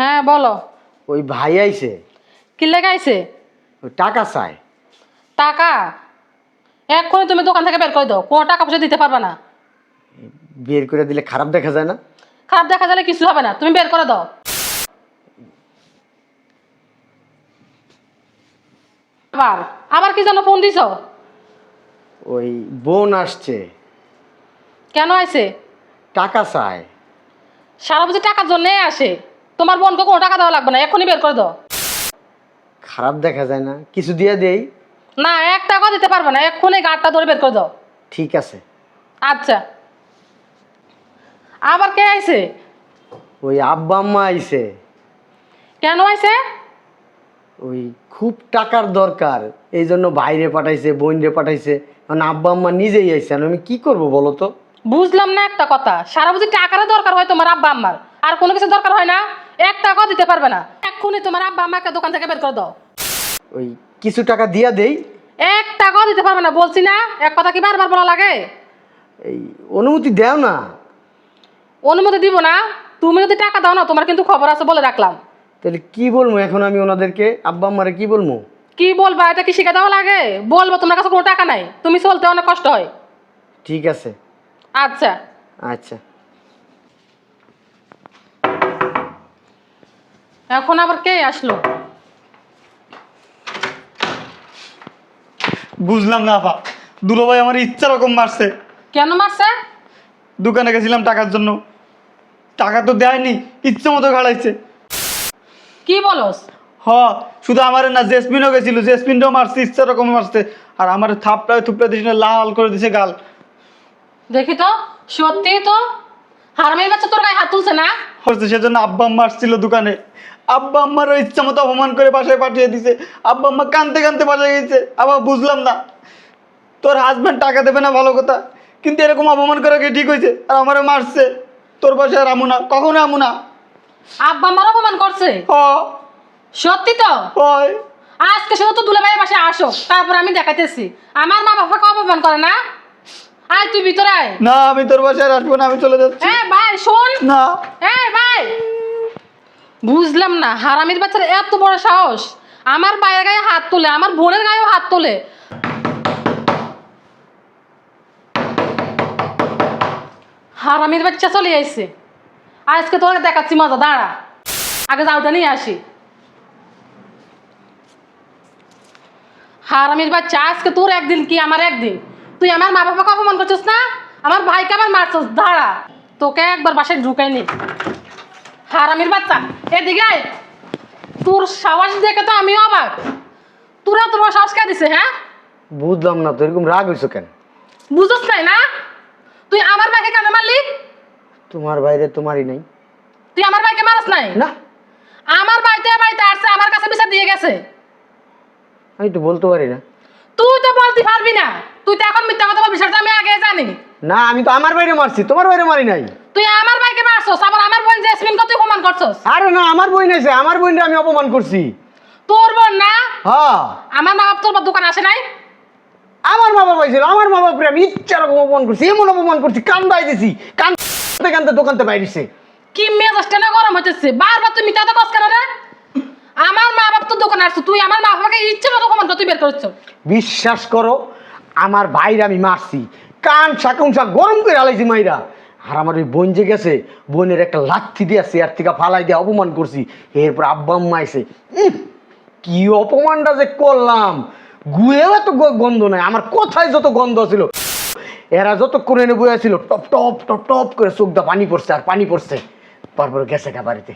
হ্যাঁ বলো। ওই ভাই আইছে। কি লেগাইছে ওই টাকা চায়। টাকা? এক্ষুনি তুমি দোকান থেকে বের করে দাও। কোনো টাকা পয়সা দিতে পারবে না। বের করে দিলে খারাপ দেখা যায় না? খারাপ দেখা গেলে কিছু হবে না। তুমি বের করে দাও। আবার আবার কি জন্য ফোন দিছো? ওই বোন আসছে। কেন আইছে? টাকা চায়। সারা বছর টাকার জন্যে আসে। তোমার বোনকে কোনো টাকা দেওয়া লাগবে না এখনই বের করে দাও। খারাপ দেখা যায় না কিছু দিয়ে দেই? না এক টাকা দিতে পারবে না এক্ষুনি গাড়টা ধরে বের করে দাও। ঠিক আছে। আচ্ছা। আবার কে আইছে? ওই আব্বা আম্মা আইছে। কেন আইছে? ওই খুব টাকার দরকার এই জন্য বাইরে পাঠাইছে বোনরে পাঠাইছে মানে আব্বা আম্মা নিজেই আইছে আমি কি করব বলো তো? বুঝলাম না একটা কথা সারা বুঝি টাকারও দরকার হয় তোমার আব্বা আম্মার আর কোনো কিছু দরকার হয় না? এক টাকাও দিতে পারবে না। এক্ষুনি তোমার আব্বা আম্মাকে দোকান থেকে বের করে দাও। ওই কিছু টাকা দিয়া দেই। এক টাকাও দিতে পারবে না বলছি না এক কথা কি বারবার বলা লাগে? এই অনুমতি দেও না। অনুমতি দিব না তুমি যদি টাকা দাও না তোমার কিন্তু খবর আছে বলে রাখলাম। তাহলে কি বলব এখন আমি ওনাদেরকে? আব্বা আম্মারে কি বলব কি বলবা এটা কি শিখে দেওয়া লাগে? বলব তোমার কাছে কোনো টাকা নাই তুমি চলতে অনেক কষ্ট হয়। ঠিক আছে। আচ্ছা। আচ্ছা। এখন আবার কে আসলো? বুঝলাম না আপা। দুলো ভাই আমার ইচ্ছা রকম মারছে। কেন মারছে? দোকানে গেছিলাম টাকার জন্য। টাকা তো দেয়নি ইচ্ছে মতো ঘাড়াইছে কি বলস? হ শুধু আমার না জেসমিনও গেছিল। জেসমিনটাও মারছে ইচ্ছা রকম মারছে। আর আমার থাপড়ায় থুপড়া দিয়েছিল লাল করে দিছে গাল। দেখি তো সত্যি তো? হারমের বাচ্চা তোর গায়ে হাত তুলছে না? হচ্ছে সেজন্য আব্বা আম্মা আসছিল দোকানে। আব্বা আম্মারও ইচ্ছা মতো অপমান করে বাসায় পাঠিয়ে দিছে। আব্বা আম্মা কানতে কানতে বাসায় গেছে আবার বুঝলাম না। তোর হাজব্যান্ড টাকা দেবে না ভালো কথা। কিন্তু এরকম অপমান করা কি ঠিক হয়েছে? আর আমারও মারছে। তোর বাসায় আর আমু না। কখনো আমু না। আব্বা আমার অপমান করছে? হ। সত্যি তো? হয়। আজকে শুধু তো দুলে ভাইয়ের বাসায় আসো। তারপর আমি দেখাতেছি আমার মা বাবাকে অপমান করে না? আয় তুই ভিতরে আয়। না আমি তোর বাসায় আসব না আমি চলে যাচ্ছি। হ্যাঁ ভাই শোন। না। হ্যাঁ ভাই। বুঝলাম না হারামির বাচ্চার এত বড় সাহস। আমার ভাইয়ের গায়ে হাত তোলে আমার বোনের গায়েও হাত তোলে। হারামির বাচ্চা চলে আইছে। আজকে তোকে দেখাচ্ছি মজা দাঁড়া। আগে যাওটা নিয়ে আসি। হারামির বাচ্চা আজকে তোর একদিন কি আমার একদিন? তুই আমার মা বাবাকে অপমান করছিস না? আমার ভাইকে আবার মারছিস দাঁড়া। তোকে একবার বাসায় ঢুকাই নি। হারামির বাচ্চা। এদিকে আয়। তোর সাহস দেখে তো আমিও অবাক। তোরা তোমার সাহস কে দিছে হ্যাঁ? বুঝলাম না তো এরকম রাগ হইছো কেন? বুঝছ নাই না? তুই আমার ভাইকে কেন মারলি? তোমার বাইরে তোমারই নাই। তুই আমার ভাইকে মারস নাই? না। আমার বাড়িতে বাড়িতে আসছে আমার কাছে বিচার দিয়ে গেছে। আমি তো বলতে পারি না। তুই তো বলতে পারবি না। তুই তো এখন মিথ্যা কথা বলবি সেটা আমি আগে জানি। না আমি তো আমার বাইরে মারছি তোমার বাইরে মারি নাই। তুই আমার বাইকে মারছস আবার আমার বোন জেসমিনকে তুই অপমান করছস? আরে না আমার বোন নাইছে আমার বইনটা আমি অপমান করছি। তোর বোন না? হ্যাঁ। আমার মা বাপ তোর দোকান আসে নাই? আমার মা বাবা ছিল আমার মা বাপরে আমি ইচ্ছা রকম অপমান করছি এমন অপমান করছি কান বাই দিছি কানতে কানতে দোকানতে বাইরেছে কি মেজাজটা না গরম হইতেছে? বারবার তুই মিথ্যা কথা কস কেন রে? আমার মা বাপ তো দোকান আসছে তুই আমার মা বাবাকে ইচ্ছে মতো অপমান করে তুই বের করছ। বিশ্বাস করো আমার ভাইরা আমি মারছি। কান শাকুংসা গরম করে আলাইছি মাইরা। আর আমার ওই বোন যে গেছে বোনের একটা লাথি দিয়ে চেয়ার থেকে ফালাই দিয়ে অপমান করছি। এরপর আব্বা আম্মা উম, কি অপমানটা যে করলাম। গুয়েও এত গন্ধ নাই আমার কোথায় যত গন্ধ ছিল এরা যত করে এনে বয়ে ছিল টপ টপ টপ টপ করে চোখটা পানি পড়ছে আর পানি পড়ছে। তারপর গেছে গা বাড়িতে।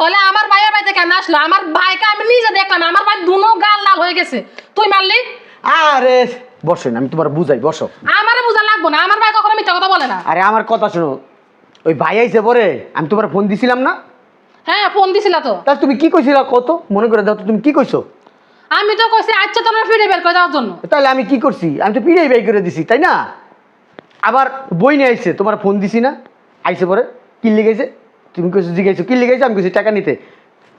তাহলে আমার ভাইয়ের বাড়িতে কেন আসলো? আমার ভাইকে আমি নিজে দেখলাম আমার ভাই দুনো গাল লাল হয়ে গেছে। তুই মারলি? আরে বসেন আমি তোমার বুঝাই বসো। আমারে বোঝা লাগবো না আমার ভাই কখনো মিথ্যা কথা বলে না। আরে আমার কথা শোনো ওই ভাই আইছে পরে আমি তোমার ফোন দিছিলাম না? হ্যাঁ ফোন দিছিলা তো। তাহলে তুমি কি কইছিলা কত মনে করে দাও তো তুমি কি কইছো? আমি তো কইছি আচ্ছা তোমার ফিরে বের করে দেওয়ার জন্য। তাহলে আমি কি করছি? আমি তো পিড়াই বাই করে দিছি তাই না? আবার বই নিয়ে আইছে তোমার ফোন দিছি না? আইছে পরে কি লিখেছে? তুমি কইছো জিজ্ঞাসা কি লিখেছে? আমি কইছি টাকা নিতে।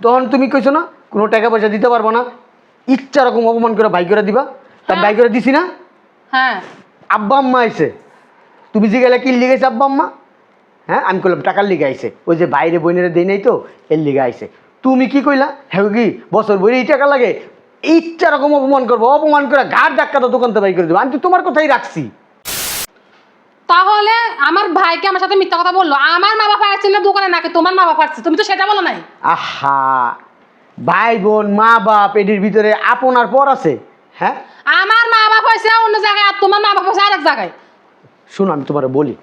তখন তুমি কইছো না কোনো টাকা পয়সা দিতে পারব না। ইচ্ছা রকম অপমান করে ভাই করে দিবা। তা হ্যাঁ। বাই করে দিছি না? হ্যাঁ। আব্বা আম্মা আইছে। তুমি জিজ্ঞাসা কি লিখেছে আব্বা আম্মা? হ্যাঁ আমি করলাম টাকার লিগে আইছে। ওই যে বাইরে বইনেরা দেই নাই তো এর লিগে আইছে। তুমি কি কইলা? হ্যাঁ কি বছর বই এই টাকা লাগে। ইচ্ছা রকম অপমান করব অপমান করে ঘাট ধাক্কা তো দোকান তো বাই করে দেবো। আমি তো তোমার কথাই রাখছি। তাহলে আমার ভাইকে আমার সাথে মিথ্যা কথা বলল। আমার মা বাবা আসছে না দোকানে নাকি? তোমার মা বাবা আসছে। তুমি তো সেটা বলো নাই। আহা ভাই বোন মা বাপ এটির ভিতরে আপন আর পর আছে। হ্যাঁ? আমার মা বাবা হয়েছে অন্য জায়গায় আর তোমার মা বাবা হয়েছে আরেক জায়গায়। শোনো আমি তোমার বলি।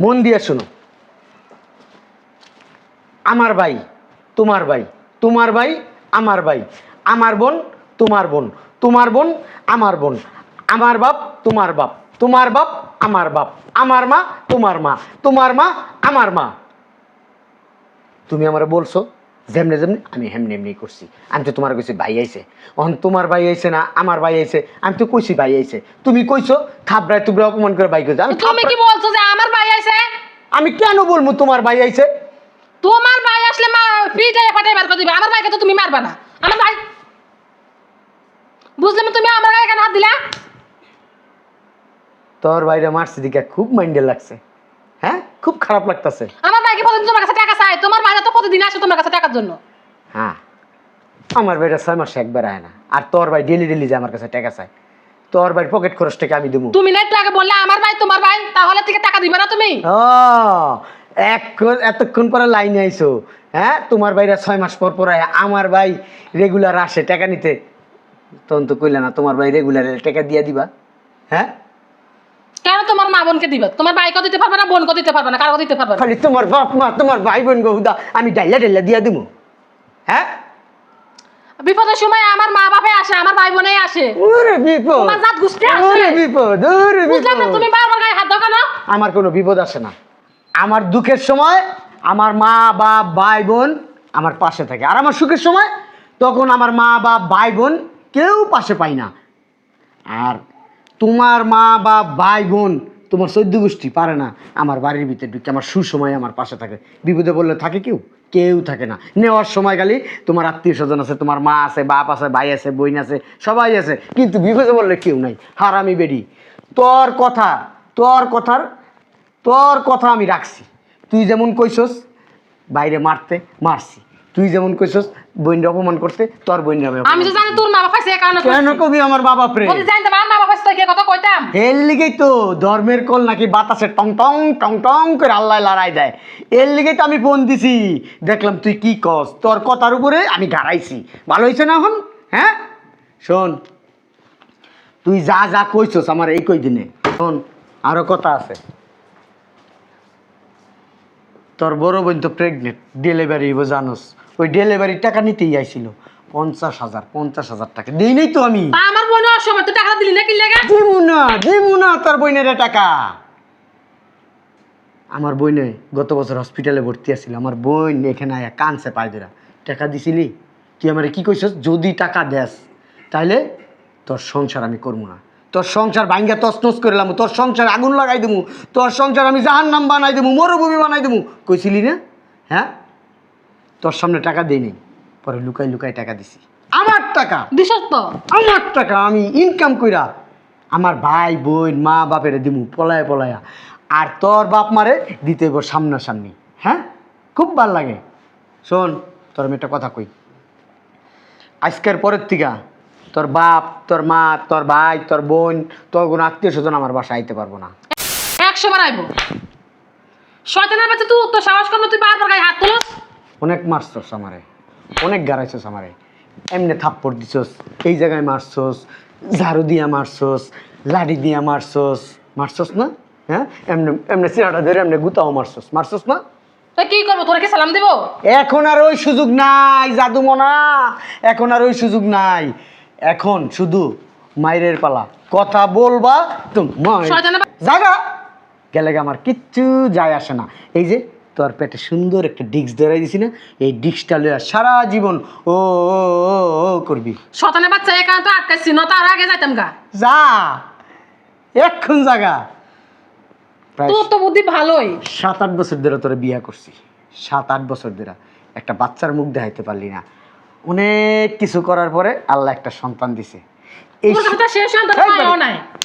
মন দিয়ে শোনো। আমার ভাই তোমার ভাই তোমার ভাই আমার ভাই আমার বোন তোমার বোন তোমার বোন আমার বোন আমার বাপ তোমার বাপ তোমার বাপ আমার বাপ আমার মা তোমার মা তোমার মা আমার মা। তুমি আমার বলছো যেমনি যেমনি আমি হেমনি এমনি করছি। আমি তো তোমার কইছি ভাই আইছে। অন তোমার ভাই আইছে না আমার ভাই আইছে আমি তো কইছি ভাই আইছে। তুমি কইছো থাবড়ায় তুবড়া অপমান করে ভাই কইছো। আমি তুমি থাপড়ায়- কি বলছো যে আমার ভাই আছে আমি কেন বলব তোমার ভাই আইছে? তোমার ভাই আসলে মা পিটাই ফাটাই বার করে দিবে। আমার ভাইকে তো তুমি মারবা না। আমার ভাই বুঝলাম তুমি আমার গায়ে কেন হাত দিলা? তোর বাইরে মারছি দিকে খুব মাইন্ডে লাগছে। হ্যাঁ? খুব খারাপ লাগতাছে। আমার ভাইকে প্রতিদিন তোমার কাছে চাই তোমার ভাই তো প্রতিদিন আসে তোমার কাছে টাকার জন্য? হ্যাঁ আমার ভাইটা ছয় মাসে একবার আয় না। আর তোর ভাই ডেলি ডেলি যে আমার কাছে টাকা চায় তোর ভাই পকেট খরচ টাকা আমি দেবো। তুমি না একটু আগে বললে আমার ভাই তোমার ভাই তাহলে থেকে টাকা দিবে না তুমি? ও এখন এতক্ষণ পরে লাইনে আইছো। হ্যাঁ তোমার ভাইরা ছয় মাস পর পর আয় আমার ভাই রেগুলার আসে টাকা নিতে। তখন তো কইলে না তোমার ভাই রেগুলার টাকা দিয়া দিবা। হ্যাঁ? মা বোনকে দিবে? তোমার ভাইকে দিতে পারবে না বোনকে দিতে পারবে না কারও দিতে পারবে না? খালি তোমার বাপ মা তোমার ভাই বোন গহুদা আমি ডাইলা ডাইলা দিয়া দিব হ্যাঁ? বিপদের সময় আমার মা বাপে আসে আমার ভাই বোনে আসে। ওরে বিপদ। তোমার জাত গোষ্ঠী আসে। ওরে বিপদ ওরে বুঝলাম না তুমি গায়ে হাত দাও কেন? আমার কোনো বিপদ আসে না। আমার দুঃখের সময় আমার মা বাপ ভাই বোন আমার পাশে থাকে। আর আমার সুখের সময় তখন আমার মা বাপ ভাই বোন কেউ পাশে পাই না। আর তোমার মা বাপ ভাই বোন তোমার চৈদ্য গোষ্ঠী পারে না আমার বাড়ির ভিতরে ঢুকে আমার সুসময় আমার পাশে থাকে। বিপদে বললে থাকে কেউ? কেউ থাকে না। নেওয়ার সময় খালি তোমার আত্মীয় স্বজন আছে তোমার মা আছে বাপ আছে ভাই আছে বোন আছে সবাই আছে। কিন্তু বিপদে বললে কেউ নাই। হারামি বেডি। তোর কথা তোর কথার তোর কথা আমি রাখছি। তুই যেমন কইছস বাইরে মারতে মারছি। তুই যেমন কইছস বইনটা অপমান করতে তোর বইনটা আমি তো জানি তোর মা বাবা কারণে কেন কবি আমার বাবা প্রেম যদি জানতাম আমার মা বাবা আছে কে কথা কইতাম এর লিগেই তো ধর্মের কল নাকি বাতাসে টং টং টং টং করে আল্লাহ লড়াই দেয়। এর লিগেই তো আমি ফোন দিছি। দেখলাম তুই কি কস? তোর কথার উপরে আমি গাড়াইছি। ভালো হয়েছে না এখন? হ্যাঁ? শোন, তুই যা যা কইছস আমার এই কই দিনে। শোন, আরও কথা আছে। তোর বড় বোন তো প্রেগনেন্ট ডেলিভারি জানোস। ওই ডেলিভারির টাকা নিতেই আইছিল। পঞ্চাশ হাজার পঞ্চাশ হাজার টাকা। দিই নাই তো আমি। আমার বোন সময় তো টাকা দিলি না কি লেগে? দিমু না দিমু না তোর বইনের টাকা। আমার বইনে গত বছর হসপিটালে ভর্তি আছিল আমার বোন এখানে আয়া কানছে পায় ধরা। টাকা দিছিলি? তুই আমারে কি কইছস? যদি টাকা দেস তাইলে তোর সংসার আমি করব না। তোর সংসার ভাঙ্গা তসনস করলাম তোর সংসার আগুন লাগাই দেবো তোর সংসার আমি জাহান নাম বানাই দেবো মরুভূমি বানাই দেবো কইছিলি না? হ্যাঁ? তোর সামনে টাকা দেই নেই। পরে লুকাই লুকাই টাকা দিছি। আমার টাকা? দিছস তো? আমার টাকা আমি ইনকাম কইরা আমার ভাই বোন মা বাপের দিমু পলায় পলায়া। আর তোর বাপ মারে দিতে হইব সামনাসামনি। হ্যাঁ? খুব ভালো লাগে। শোন তোর আমি একটা কথা কই। আজকের পরের থেকে তোর বাপ তোর মা তোর ভাই তোর বোন তোর কোনো আত্মীয় স্বজন আমার বাসায় আইতে পারব না। একশো বার আইবো। শয়তানের বাচ্চা তুই তো সাহস করল তুই বারবার গায়ে হাত তুলস। অনেক মারছস আমারে। অনেক গাড়াইছস আমারে। এমনি থাপ্পড় দিছস এই জায়গায় মারছস ঝাড়ু দিয়া মারছস লাঠি দিয়া মারছস। মারছস না? হ্যাঁ? এমনি এমনি ধরে এমনি গুতাও মারছস। মারছস না? তো কি করব? তোরা কি সালাম দিব? এখন আর ওই সুযোগ নাই জাদু মনা এখন আর ওই সুযোগ নাই। এখন শুধু মায়ের পালা। কথা বলবা তো শয়তানের জাগা! গেলে আমার কিচ্ছু যায় আসে না। এই যে তোর পেটে সুন্দর একটা ডিস্ক ধরাই দিছি না এই ডিস্কটা লইয়া সারা জীবন ও করবি। শয়তানের বাচ্চা এখানে তো আটকাইছি না তার আগে যাইতাম গা। যা এক্ষণ জাগা। প্রায় তোর তো বুদ্ধি ভালোই। সাত আট বছর ধরে তোরা বিয়া করছি। সাত আট বছর ধরে। একটা বাচ্চার মুখ দেখাইতে পারলি না। অনেক কিছু করার পরে আল্লাহ একটা সন্তান দিছে। এই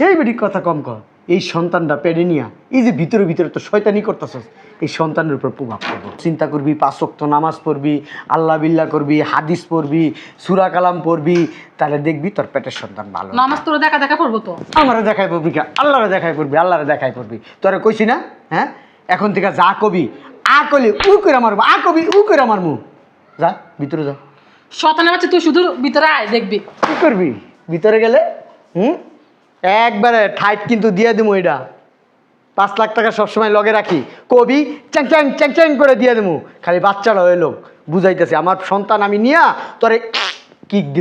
এই বেটি কথা কম কর। এই সন্তানটা পেড়ে নিয়া এই যে ভিতরে ভিতরে তো শয়তানি করতেছস এই সন্তানের উপর প্রভাব পড়ব। চিন্তা করবি পাঁচক্ত নামাজ পড়বি আল্লাহ বিল্লাহ করবি হাদিস পড়বি সুরা কালাম পড়বি তাহলে দেখবি তোর পেটের সন্তান ভালো। নামাজ তোর দেখা দেখা করব তো? আমারে দেখাই পড়বি কে? আল্লাহরে দেখাই পড়বি আল্লাহরে দেখাই পড়বি। তোরে কইছি না হ্যাঁ? এখন থেকে যা কবি আ কলি উ করে মারবো আ কবি উ করে মারমু। যা ভিতরে যা। শতানের বাচ্চা তুই শুধু ভিতরে আয় দেখবি। কি করবি? ভিতরে গেলে হুম? একবারে ঠাইট কিন্তু দিয়ে দেবো এটা। পাঁচ লাখ টাকা সবসময় লগে রাখি। কবি চ্যাং চ্যাং চ্যাং চ্যাং করে দিয়ে দেবো খালি বাচ্চারা ওই লোক বুঝাইতেছে, আমার সন্তান আমি নিয়া তোরে কিক দিব